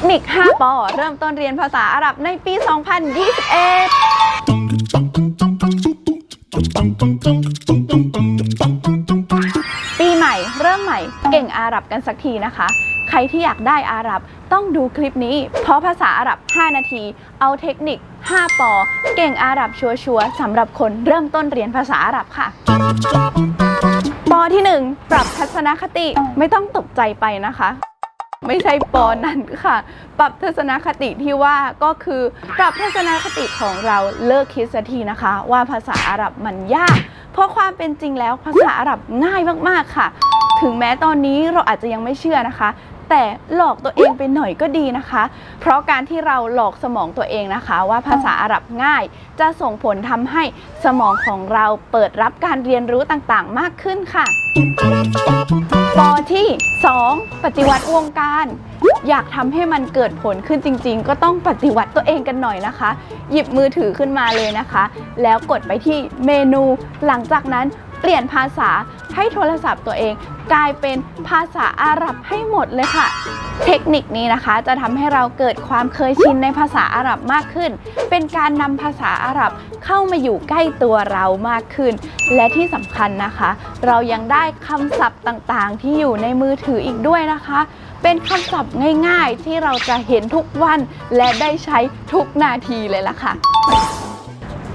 คนิค 5 ปอ เริ่มต้นเรียนภาษาอาหรับในปี 2021 ปีใหม่ เริ่มใหม่ เก่งอาหรับกันสักทีนะคะ ใครที่อยากได้อาหรับต้องดูคลิปนี้ เพราะภาษาอาหรับ 5 นาที เอาเทคนิค 5 ปอ เก่งอาหรับชัวร์ๆสำหรับคนเริ่มต้นเรียนภาษาอาหรับค่ะปอที่ 1 ปรับทัศนคติไม่ต้องตกใจไปนะคะ ไม่ใช่ปอนั้นค่ะ ปรับทัศนคติที่ว่าก็คือปรับทัศนคติของเราเลิกคิดสักทีนะคะ ว่าภาษาอาหรับมันยาก เพราะความเป็นจริงแล้วภาษาอาหรับง่ายมากๆค่ะ ถึงแม้ตอนนี้เราอาจจะยังไม่เชื่อนะคะ แต่หลอกตัวเองไปหน่อยก็ดีนะคะ เพราะการที่เราหลอกสมองตัวเองนะคะ ว่าภาษาอาหรับง่าย จะส่งผลทำให้สมองของเราเปิดรับการเรียนรู้ต่างๆ มากขึ้นค่ะปอที่ 2 ปฏิวัติวงการ อยากทำให้มันเกิดผลขึ้นจริง ๆ ก็ต้องปฏิวัติตัวเองกันหน่อยนะคะ หยิบมือถือขึ้นมาเลยนะคะ แล้วกดไปที่เมนู หลังจากนั้นเปลี่ยนภาษา ให้โทรศัพท์ตัวเอง กลายเป็นภาษาอาหรับให้หมดเลยค่ะ เทคนิคนี้นะคะจะทำให้เราเกิดความเคยชินในภาษาอาหรับมากขึ้น เป็นการนำภาษาอาหรับเข้ามาอยู่ใกล้ตัวเรามากขึ้น และที่สำคัญนะคะ เรายังได้คำศัพท์ต่างๆ ที่อยู่ในมือถืออีกด้วยนะคะ เป็นคำศัพท์ง่ายๆ ที่เราจะเห็นทุกวันและได้ใช้ทุกนาทีเลยล่ะค่ะ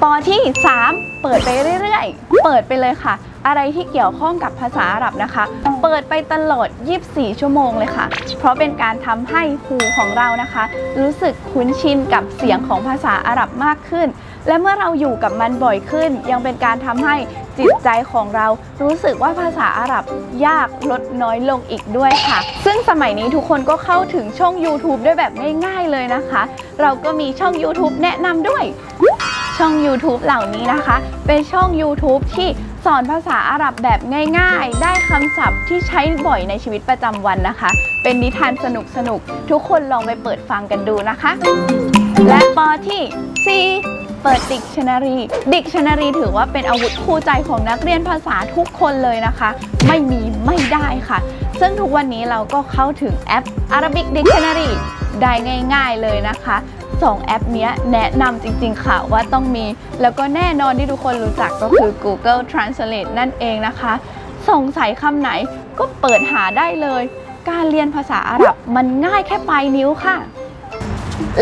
ปอที่ 3 เปิดไปเรื่อยๆ เปิดไปเลยค่ะ อะไรที่เกี่ยวข้องกับภาษาอาหรับนะคะ เปิดไปตลอด 24 ชั่วโมงเลยค่ะ เพราะเป็นการทำให้หูของเรานะคะ รู้สึกคุ้นชินกับเสียงของภาษาอาหรับมากขึ้น และเมื่อเราอยู่กับมันบ่อยขึ้น ยังเป็นการทำให้จิตใจของเรารู้สึกว่าภาษาอาหรับยากลดน้อยลงอีกด้วยค่ะ ซึ่งสมัยนี้ทุกคนก็เข้าถึงช่อง YouTube ด้แบบง่ายๆเลยนะคะ เราก็มีช่อง YouTube แนะนำด้วย ช่อง YouTube เหล่านี้นะคะ เป็นช่อง YouTube ที่สอนภาษาอาหรับแบบง่ายๆ ได้คำศัพท์ที่ใช้บ่อยในชีวิตประจำวันนะคะ เป็นนิทานสนุกๆทุกคนลองไปเปิดฟังกันดูนะคะ และปอที่ 4เปิด Dictionary Dictionary ถือว่าเป็นอาวุธคู่ใจของนักเรียนภาษาทุกคนเลยนะคะ ไม่มีไม่ได้ค่ะ ซึ่งทุกวันนี้เราก็เข้าถึงแอป Arabic Dictionary ได้ง่าย ๆเลยนะคะ สองแอปเนี้ยแนะนำจริงๆค่ะว่าต้องมี แล้วก็แน่นอนที่ทุกคนรู้จักก็คือ Google Translate นั่นเองนะคะ สงสัยคำไหนก็เปิดหาได้เลย การเรียนภาษาอาหรับมันง่ายแค่ปลายนิ้วค่ะ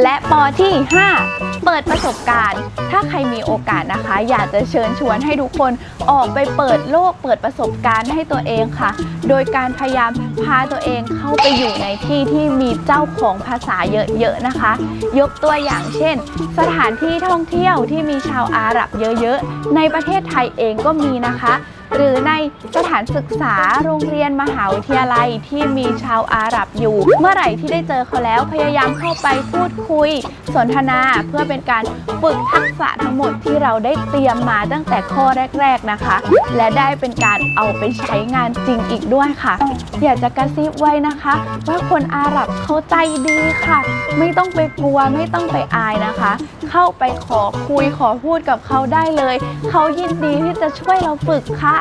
และปอที่ 5 เปิดประสบการณ์ ถ้าใครมีโอกาสนะคะ อยากจะเชิญชวนให้ทุกคนออกไปเปิดโลกเปิดประสบการณ์ให้ตัวเองค่ะ โดยการพยายามพาตัวเองเข้าไปอยู่ในที่ที่มีเจ้าของภาษาเยอะๆนะคะ ยกตัวอย่างเช่น สถานที่ท่องเที่ยวที่มีชาวอาหรับเยอะๆ ในประเทศไทยเองก็มีนะคะหรือในสถานศึกษาโรงเรียนมหาวิทยาลัยที่มีชาวอาหรับอยู่ เมื่อไหร่ที่ได้เจอเขาแล้วพยายามเข้าไปพูดคุย สนทนาเพื่อเป็นการฝึกทักษะทั้งหมดที่เราได้เตรียมมาตั้งแต่ข้อแรก ๆนะคะ และได้เป็นการเอาไปใช้งานจริงอีกด้วยค่ะ อยากจะกระซิบไว้นะคะ ว่าคนอาหรับเขาใจดีค่ะ ไม่ต้องไปกลัวไม่ต้องไปอายนะคะ เข้าไปขอคุยขอพูดกับเขาได้เลย เขายินดีที่จะช่วยเราฝึกค่ะ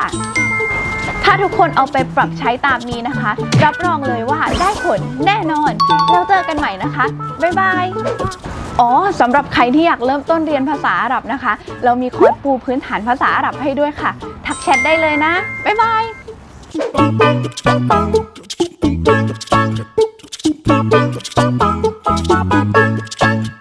ถ้าทุกคนเอาไปปรับใช้ตามนี้นะคะ รับรองเลยว่าได้ผลแน่นอน แล้วเจอกันใหม่นะคะ บ๊ายบาย อ๋อสำหรับใครที่อยากเริ่มต้นเรียนภาษาอาหรับนะคะ เรามีคอร์สปูพื้นฐานภาษาอาหรับให้ด้วยค่ะ ทักแชทได้เลยนะ บ๊ายบาย